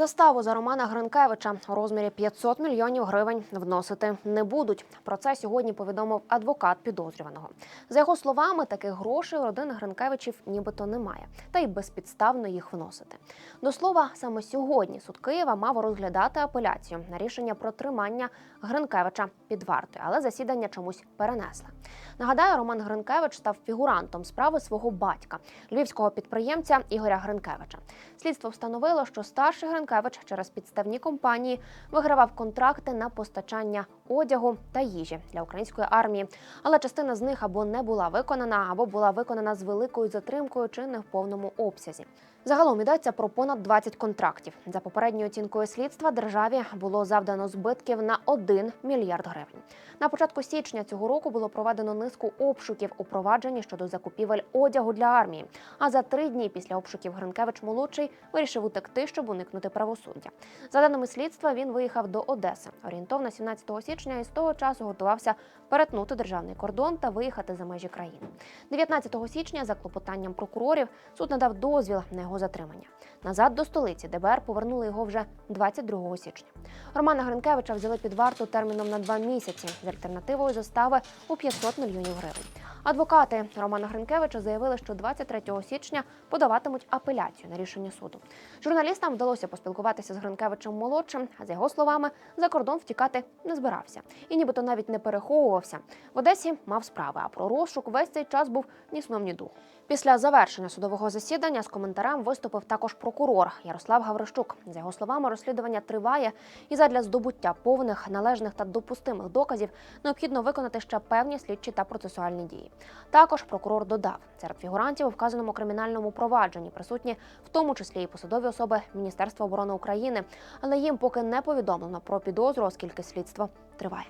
Заставу за Романа Гринкевича у розмірі 500 мільйонів гривень вносити не будуть. Про це сьогодні повідомив адвокат підозрюваного. За його словами, таких грошей у родини Гринкевичів нібито немає, та й безпідставно їх вносити. До слова, саме сьогодні суд Києва мав розглядати апеляцію на рішення про тримання Гринкевича під вартою, але засідання чомусь перенесли. Нагадаю, Роман Гринкевич став фігурантом справи свого батька, львівського підприємця Ігоря Гринкевича. Слідство встановило, що старший Гринкевич через підставні компанії вигравав контракти на постачання одягу та їжі для української армії, але частина з них або не була виконана, або була виконана з великою затримкою чи не в повному обсязі. Загалом йдеться про понад 20 контрактів. За попередньою оцінкою слідства державі було завдано збитків на 1 мільярд гривень. На початку січня цього року було проведено низку обшуків у провадженні щодо закупівель одягу для армії. А за три дні після обшуків Гринкевич молодший вирішив утекти, щоб уникнути правосуддя. За даними слідства, він виїхав до Одеси орієнтовно 17 січня і з того часу готувався перетнути державний кордон та виїхати за межі країни. 19 січня за клопотанням прокурорів суд надав дозвіл на його затримання. Назад до столиці ДБР повернули його вже 22 січня. Романа Гринкевича взяли під варту терміном на два місяці з альтернативою застави у 500 мільйонів гривень. Адвокати Романа Гринкевича заявили, що 23 січня подаватимуть апеляцію на рішення суду. Журналістам вдалося поспілкуватися з Гринкевичем молодшим. А за його словами, за кордон втікати не збирався і нібито навіть не переховувався. В Одесі мав справи, а про розшук весь цей час був ні сном, ні духу. Після завершення судового засідання з коментарем виступив також прокурор Ярослав Гаврищук. За його словами, розслідування триває, і задля здобуття повних, належних та допустимих доказів необхідно виконати ще певні слідчі та процесуальні дії. Також прокурор додав, серед фігурантів у вказаному кримінальному провадженні присутні в тому числі і посадові особи Міністерства оборони України, але їм поки не повідомлено про підозру, оскільки слідство триває.